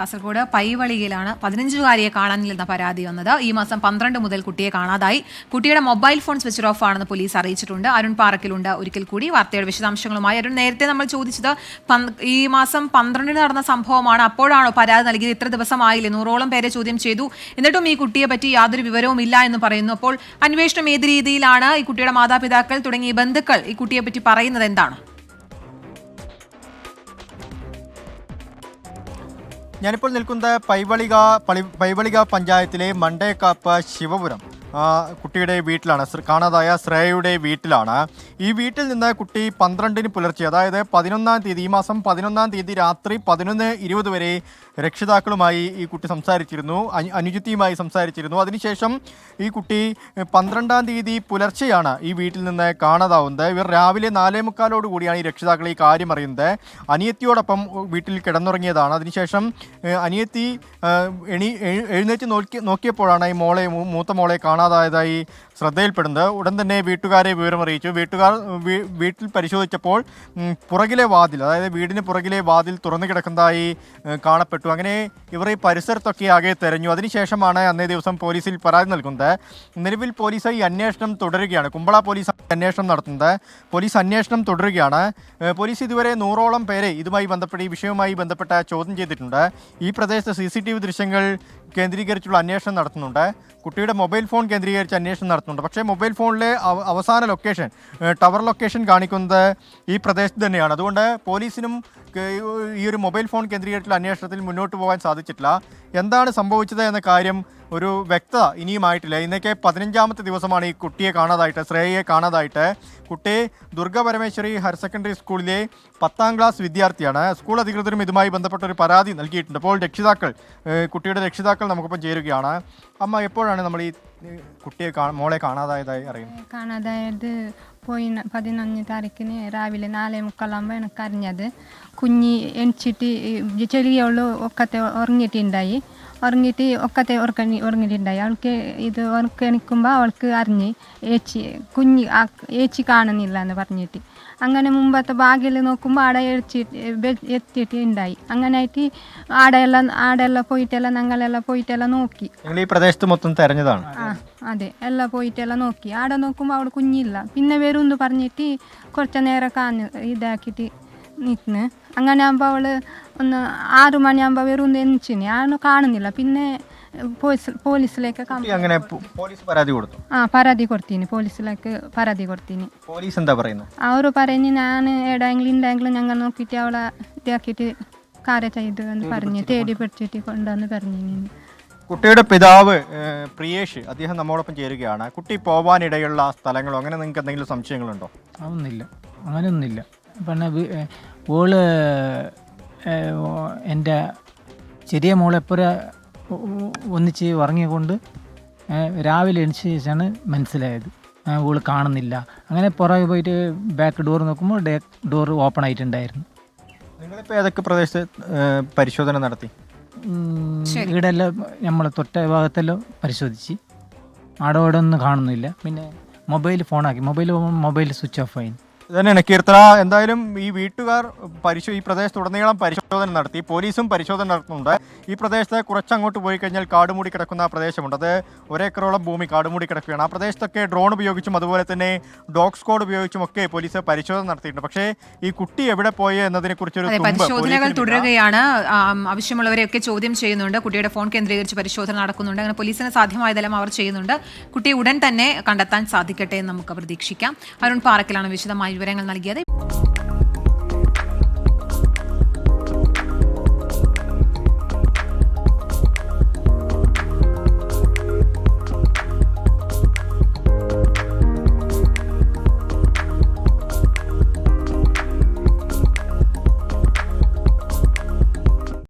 കാസർഗോഡ് പൈവളിയിലാണ് പതിനഞ്ചുകാരിയെ കാണാനില്ലെന്ന പരാതി വന്നത്. ഈ മാസം പന്ത്രണ്ട് മുതൽ കുട്ടിയെ കാണാതായി. കുട്ടിയുടെ മൊബൈൽ ഫോൺ സ്വിച്ച് ഓഫ് ആണെന്ന് പോലീസ് അറിയിച്ചിട്ടുണ്ട്. അരുൺ പാറക്കിലുണ്ട്. ഒരിക്കൽ കൂടി വാർത്തയുടെ വിശദാംശങ്ങളുമായി. അരുൺ നേരത്തെ നമ്മൾ ചോദിച്ചത് ഈ മാസം പന്ത്രണ്ടിന് നടന്ന സംഭവമാണ്. അപ്പോഴാണോ പരാതി നൽകിയത്? ഇത്ര ദിവസമായില്ലേ? നൂറോളം പേരെ ചോദ്യം ചെയ്തു. എന്നിട്ടും ഈ കുട്ടിയെ പറ്റി യാതൊരു വിവരവും ഇല്ല എന്ന് പറയുന്നു. അപ്പോൾ അന്വേഷണം ഏത് രീതിയിലാണ്? ഈ കുട്ടിയുടെ മാതാപിതാക്കൾ തുടങ്ങിയ ബന്ധുക്കൾ ഈ കുട്ടിയെ പറ്റി പറയുന്നത് എന്താണ്? ഞാനിപ്പോൾ നിൽക്കുന്നത് പൈവളിക പൈവളിക പഞ്ചായത്തിലെ മണ്ടേക്കാപ്പ് ശിവപുരം. കുട്ടിയുടെ വീട്ടിലാണ് കാണാതായ ശ്രേയയുടെ വീട്ടിലാണ്. ഈ വീട്ടിൽ നിന്ന് കുട്ടി പന്ത്രണ്ടിന് പുലർച്ചെ അതായത് പതിനൊന്നാം തീയതി ഈ മാസം പതിനൊന്നാം തീയതി രാത്രി പതിനൊന്ന് ഇരുപത് വരെ രക്ഷിതാക്കളുമായി ഈ കുട്ടി സംസാരിച്ചിരുന്നു അനുജിത്തിയുമായി സംസാരിച്ചിരുന്നു. അതിനുശേഷം ഈ കുട്ടി പന്ത്രണ്ടാം തീയതി പുലർച്ചെയാണ് ഈ വീട്ടിൽ നിന്ന് കാണാതാവുന്നത്. ഇവർ രാവിലെ നാലേ മുക്കാലോട് കൂടിയാണ് ഈ രക്ഷിതാക്കൾ ഈ കാര്യം അറിയുന്നത്. അനിയത്തിയോടൊപ്പം വീട്ടിൽ കിടന്നുറങ്ങിയതാണ്. അതിനുശേഷം അനിയത്തി എണി എഴുന്നേറ്റ് നോക്കി നോക്കിയപ്പോഴാണ് ഈ മോളെ മൂത്ത മോളെ കാണാതായതായി ശ്രദ്ധയിൽപ്പെടുന്നത്. ഉടൻ തന്നെ വീട്ടുകാരെ വിവരമറിയിച്ചു. വീട്ടുകാർ വീട്ടിൽ പരിശോധിച്ചപ്പോൾ പുറകിലെ വാതിൽ അതായത് വീടിന് പുറകിലെ വാതിൽ തുറന്നു കിടക്കുന്നതായി കാണപ്പെട്ടു. അങ്ങനെ ഇവർ ഈ പരിസരത്തൊക്കെ ആകെ തെരഞ്ഞു. അതിനുശേഷമാണ് അന്നേ ദിവസം പോലീസിൽ പരാതി നൽകുന്നത്. നിലവിൽ പോലീസ് ഈ അന്വേഷണം തുടരുകയാണ്. കുമ്പള പോലീസ് അന്വേഷണം നടത്തുന്നത്. പോലീസ് അന്വേഷണം തുടരുകയാണ്. പോലീസ് ഇതുവരെ നൂറോളം പേരെ ഇതുമായി ബന്ധപ്പെട്ട് ഈ വിഷയവുമായി ബന്ധപ്പെട്ട ചോദ്യം ചെയ്തിട്ടുണ്ട്. ഈ പ്രദേശത്തെ സി ദൃശ്യങ്ങൾ കേന്ദ്രീകരിച്ചുള്ള അന്വേഷണം നടത്തുന്നുണ്ട്. കുട്ടിയുടെ മൊബൈൽ ഫോൺ കേന്ദ്രീകരിച്ച് അന്വേഷണം നടത്തുന്നുണ്ട്. പക്ഷേ മൊബൈൽ ഫോണിലെ അവ- അവസാന ലൊക്കേഷൻ ടവർ ലൊക്കേഷൻ കാണിക്കുന്നത് ഈ പ്രദേശത്ത് തന്നെയാണ്. അതുകൊണ്ട് പോലീസിനും ഈ ഒരു മൊബൈൽ ഫോൺ കേന്ദ്രീകരിച്ചുള്ള അന്വേഷണത്തിൽ മുന്നോട്ട് പോകാൻ സാധിച്ചിട്ടില്ല. എന്താണ് സംഭവിച്ചത് എന്ന കാര്യം ഒരു വ്യക്തത ഇനിയുമായിട്ടില്ല. ഇന്നേക്ക് പതിനഞ്ചാമത്തെ ദിവസമാണ് ഈ കുട്ടിയെ കാണാതായിട്ട് ശ്രേയയെ കാണാതായിട്ട്. കുട്ടി ദുർഗ പരമേശ്വരി ഹയർ സെക്കൻഡറി സ്കൂളിലെ പത്താം ക്ലാസ് വിദ്യാർത്ഥിയാണ്. സ്കൂൾ അധികൃതരും ഇതുമായി ബന്ധപ്പെട്ട ഒരു പരാതി നൽകിയിട്ടുണ്ട്. അപ്പോൾ രക്ഷിതാക്കൾ കുട്ടിയുടെ രക്ഷിതാക്കൾ നമുക്കിപ്പം ചേരുകയാണ്. അമ്മ എപ്പോഴാണ് നമ്മൾ ഈ കുട്ടിയെ മോളെ കാണാതായതായി അറിയും. കാണാതായത് പോയി പതിനൊന്ന് താരീഖിന് രാവിലെ നാലേ മുക്കാലാകുമ്പോൾ എനിക്ക് അറിഞ്ഞത് കുഞ്ഞി എണിച്ചിട്ട് ഈ ചെറിയവൾ ഒക്കത്തെ ഉറങ്ങിയിട്ടുണ്ടായി ഉറങ്ങിയിട്ട് ഒക്കത്തെ ഉറക്കണി ഉറങ്ങിയിട്ടുണ്ടായി. അവൾക്ക് ഇത് ഉറക്കണിക്കുമ്പോൾ അവൾക്ക് അറിഞ്ഞ് ഏച്ചി കുഞ്ഞ് ആ ഏച്ചി കാണുന്നില്ല എന്ന് പറഞ്ഞിട്ട്. അങ്ങനെ മുമ്പത്തെ ബാഗിൽ നോക്കുമ്പോൾ ആടെ എത്തിയിട്ട് എത്തിയിട്ട് ഉണ്ടായി അങ്ങനെ ആയിട്ട് ആടെയെല്ലാം ആടെയെല്ലാം പോയിട്ടെല്ലാം ഞങ്ങളെല്ലാം പോയിട്ടെല്ലാം നോക്കി. ഈ പ്രദേശത്ത് മൊത്തം തെരഞ്ഞതാണ്. ആ അതെ. എല്ലാം പോയിട്ടെല്ലാം നോക്കി. ആടെ നോക്കുമ്പോൾ അവിടെ കുഞ്ഞില്ല. പിന്നെ വരും എന്ന് പറഞ്ഞിട്ട് കുറച്ച് നേരം കാഞ്ഞ് ഇതാക്കിയിട്ട് നിൽക്കുന്നു അങ്ങനെ ആകുമ്പോൾ അവൾ ഒന്ന് ആറു മണിയാകുമ്പോൾ വരും എന്ന് ആണ് കാണുന്നില്ല. പിന്നെ പോലീസ് പോലീസിലേക്ക് കുട്ടി അങ്ങനെ പോ- പോലീസ് പരാതി കൊടുത്തു? ആ പരാതി കൊടുത്തിന്. പോലീസിലേക്ക് പരാതി കൊടുത്തിന്. പോലീസ് എന്താ പറയുന്നത് അവർ പറഞ്ഞ് ഞാൻ എവിടെയെങ്കിലും ഉണ്ടെങ്കിലും ഞങ്ങൾ നോക്കിയിട്ട് അവളെ ഇതാക്കിയിട്ട് കാര്യ ചെയ്തു എന്ന് പറഞ്ഞ് തേടി പിടിച്ചിട്ട് കൊണ്ടുവന്ന് പറഞ്ഞു കുട്ടിയുടെ പിതാവ് ഏഹ്, പ്രിയേഷ് അദ്ദേഹം നമ്മോടൊപ്പം ചേരുകയാണ്. കുട്ടി പോവാനിടയുള്ള സ്ഥലങ്ങളോ അങ്ങനെ നിങ്ങൾക്ക് എന്തെങ്കിലും സംശയങ്ങളുണ്ടോ? അതൊന്നുമില്ല. അങ്ങനെയൊന്നുമില്ല. പിന്നെ ഓൾ എന്റെ ചെറിയ മോളെപ്പോഴ ഒന്നിച്ച് ഉറങ്ങിക്കൊണ്ട് രാവിലെ എണിച്ച ശേഷമാണ് മനസ്സിലായത് ഓൾ കാണുന്നില്ല. അങ്ങനെ പുറകെ പോയിട്ട് ബാക്ക് ഡോർ നോക്കുമ്പോൾ ഡോർ ഓപ്പൺ ആയിട്ടുണ്ടായിരുന്നു. നിങ്ങളിപ്പോൾ ഏതൊക്കെ പ്രദേശത്ത് പരിശോധന നടത്തി? ഇവിടെ ഇവിടെല്ലാം നമ്മൾ തൊട്ട ഭാഗത്തെല്ലാം പരിശോധിച്ച്. അവിടെ ഇവിടെ ഒന്നും കാണുന്നില്ല. പിന്നെ മൊബൈൽ ഫോണാക്കി. മൊബൈൽ മൊബൈൽ സ്വിച്ച് ഓഫ് ആയി. ഇതന്നെയാണ്. കീർത്തന എന്തായാലും ഈ വീട്ടുകാർ പരിശോ ഈ പ്രദേശത്തുടനീളം പരിശോധന നടത്തി. പോലീസും പരിശോധന നടത്തുന്നുണ്ട്. ഈ പ്രദേശത്ത് കുറച്ചങ്ങോട്ട് പോയി കഴിഞ്ഞാൽ കാടുമൂടി കിടക്കുന്ന പ്രദേശമുണ്ട്. അത് ഒരേക്കറോളം ഭൂമി കാടുമൂടി കിടക്കുകയാണ്. ആ പ്രദേശത്തൊക്കെ ഡ്രോൺ ഉപയോഗിച്ചും അതുപോലെ തന്നെ ഡോഗ് സ്കോഡ് ഉപയോഗിച്ചും ഒക്കെ പോലീസ് പരിശോധന നടത്തിയിട്ടുണ്ട്. പക്ഷേ ഈ കുട്ടി എവിടെ പോയി എന്നതിനെ കുറിച്ചൊരു പരിശോധനകൾ തുടരുകയാണ്. ആവശ്യമുള്ളവരെയൊക്കെ ചോദ്യം ചെയ്യുന്നുണ്ട്. കുട്ടിയുടെ ഫോൺ കേന്ദ്രീകരിച്ച് പരിശോധന നടക്കുന്നുണ്ട്. അങ്ങനെ പോലീസിന് സാധ്യമായതെല്ലാം അവർ ചെയ്യുന്നുണ്ട്. കുട്ടിയെ ഉടൻ തന്നെ കണ്ടെത്താൻ സാധിക്കട്ടെ എന്ന് നമുക്ക് പ്രതീക്ഷിക്കാം. അരുൺ പാറക്കിലാണ് വിശദമായ വിവരങ്ങൾ നൽകിയത്